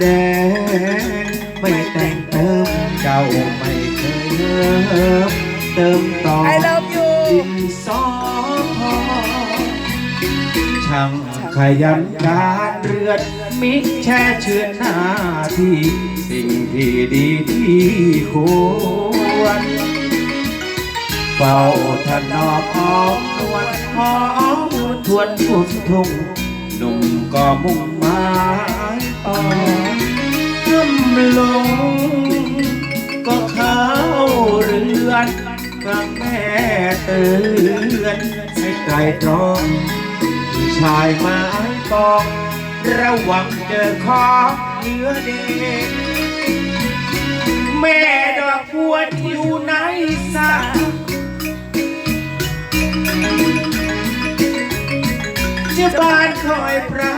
แดงไม่แต่งเติมเจ้าไม่เคยเลิมเติมต่อ I love you ดินสอพอช่างขยันการเรือนมิแช่เชือนหน้าที่สิ่งที่ดีที่ควรเฝ้าถนอมอ้อมนวลหอมทวนพุ่มทุ่ง หนุ่มก็มุ่งหมายต่อทำลง ก็เข้าเรือนฟังแม่เตือนให้ไกลตรองชายไม้ปองระวังเจอคอเนื้อเด็กแม่ดอกบัวอยู่ในสระ จะบ้านคอยพระ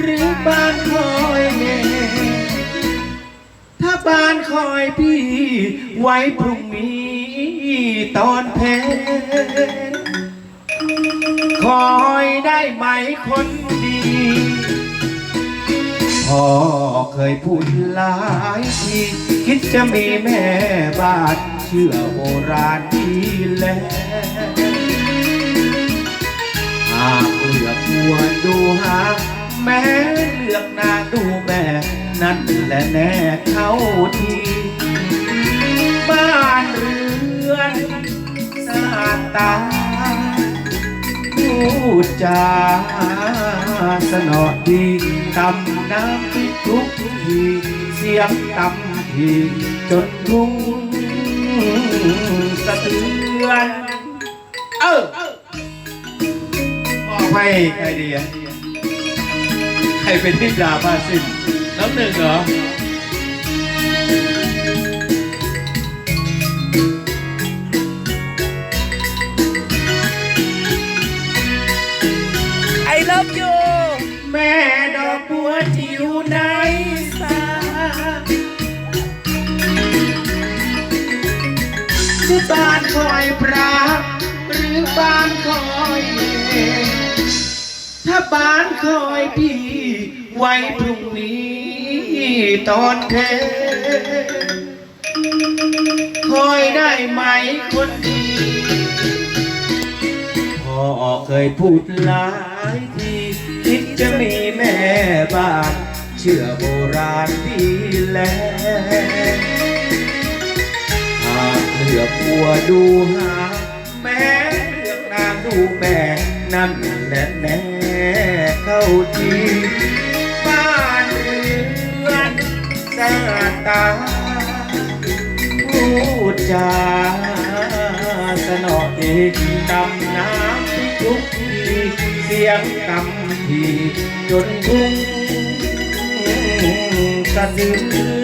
หรือบ้านคอยแม่ถ้าบ้านคอยพี่ ไว้พรุ่งนี้ตอนเพลคอยได้ไหมคนดีพ่อเคยพูดหลายทีคิดจะมีแม่บ้านเชื่อโบราณดีแล้ว วดดูหา แม้เลือกนางดูแม่ นั่นแหละแน่เขาทีบ้านเรือนสะอาดตาพูดจาสนอดีตำน้ำทุกทีเสียงตำทีจนทุ่งสะเทือน เออ มอบให้ใครดีอะใครเป็นที่ดาบ้าสิ้นน้ำหนึ่งเหรอ I love you แม่ดอกบัวที่อยู่ในสาจะบ้านคอยพระหรือบ้านคอยแม่ถ้า บ้านคอยพี่ ไว้พรุ่งนี้ตอนเทคอยได้ไหมคนดีพ่อเคยพูดหลายทีคิดจะมีแม่บ้านเชื่อโบราณดีแล้วหากเลือกบัวดูหาแม้เลือกนางดูแม่นั่นแน่แน่ เข้าทีบ้านเรือนหน้าตาพูดจาสนอเอกดำน้ำทุกทีเสียงกำทีจนทุ่งกระเทือ